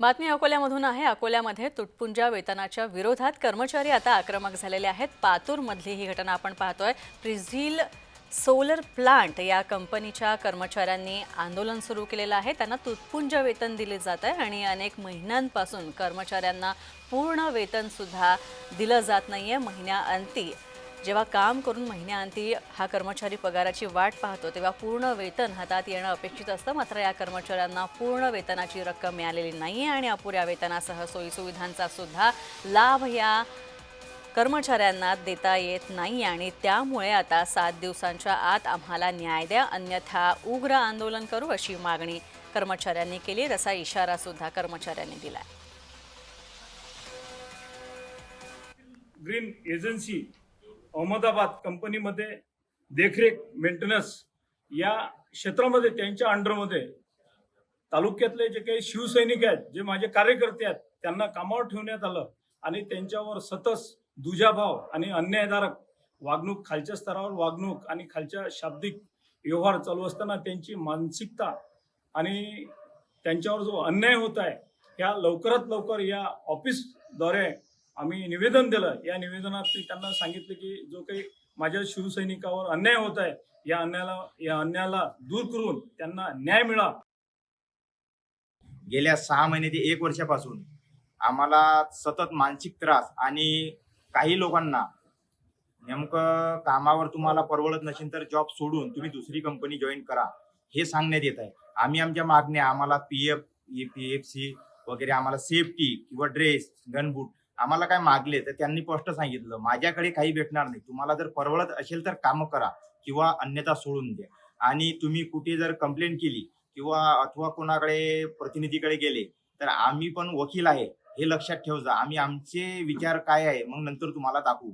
बातमी अकोल्यामधून आहे. अकोल्यामध्ये तुटपुंजा वेतनाच्या विरोधात कर्मचारी आता आक्रमक झालेले आहेत. पातूरमधली ही घटना आपण पाहतोय. प्रिझिल सोलर प्लांट या कंपनीच्या कर्मचाऱ्यांनी आंदोलन सुरू केलेलं आहे. त्यांना तुटपुंज वेतन दिले जात आहे आणि अनेक महिन्यांपासून कर्मचाऱ्यांना पूर्ण वेतनसुद्धा दिलं जात नाही आहे महिन्याअंती जेव्हा काम करून महिन्याअंती हा कर्मचारी पगाराची वाट पाहतो तेव्हा पूर्ण वेतन हातात येणं अपेक्षित असतं. मात्र या कर्मचाऱ्यांना पूर्ण वेतनाची रक्कम मिळालेली नाही आहे आणि अपुऱ्या वेतनासह सोयीसुविधांचा सुद्धा लाभ या कर्मचाऱ्यांना देता येत नाही आणि त्यामुळे आता सात दिवसांच्या आत आम्हाला न्याय द्या अन्यथा उग्र आंदोलन करू अशी मागणी कर्मचाऱ्यांनी केली. तसा इशारा सुद्धा कर्मचाऱ्यांनी दिला ग्रीन एजन्सी अहमदाबाद कंपनीमध्ये देखरेख मेंटेनन्स या क्षेत्रामध्ये त्यांच्या अंडरमध्ये तालुक्यातले जे काही शिवसैनिक आहेत जे माझे कार्यकर्ते आहेत त्यांना कामावर ठेवण्यात आलं आणि त्यांच्यावर सतत दुजाभाव आणि अन्यायकारक वागणूक खालच्या स्तरावर वागणूक आणि खालच्या शाब्दिक व्यवहार चालू असताना त्यांची मानसिकता आणि त्यांच्यावर जो अन्याय होत आहे ह्या लवकरात लवकर या ऑफिसद्वारे आम्ही निवेदन दिलं. या निवेदनात त्यांना सांगितलं की जो काही माझ्या शिवसैनिकावर अन्याय होत आहे या अन्यायाला या अन्यायाला दूर करून त्यांना न्याय मिळा गेल्या सहा महिने ते एक वर्षापासून आम्हाला सतत मानसिक त्रास आणि काही लोकांना नेमकं कामावर तुम्हाला परवडत नसेल तर जॉब सोडून तुम्ही दुसरी कंपनी जॉईन करा हे सांगण्यात येत आहे. आम्ही आमच्या मागण्या आम्हाला P F P F C वगैरे आम्हाला सेफ्टी किंवा ड्रेस गनबूट आम्हाला काय मागले तर त्यांनी स्पष्ट सांगितलं माझ्याकडे काही भेटणार नाही. तुम्हाला जर परवडत असेल तर कामं करा किंवा अन्यथा सोडून द्या. आणि तुम्ही कुठे जर कंप्लेंट केली किंवा अथवा कोणाकडे प्रतिनिधीकडे गेले तर आम्ही पण वकील आहे हे लक्षात ठेव जा आम्ही आमचे विचार काय आहे मग नंतर तुम्हाला दाखवू.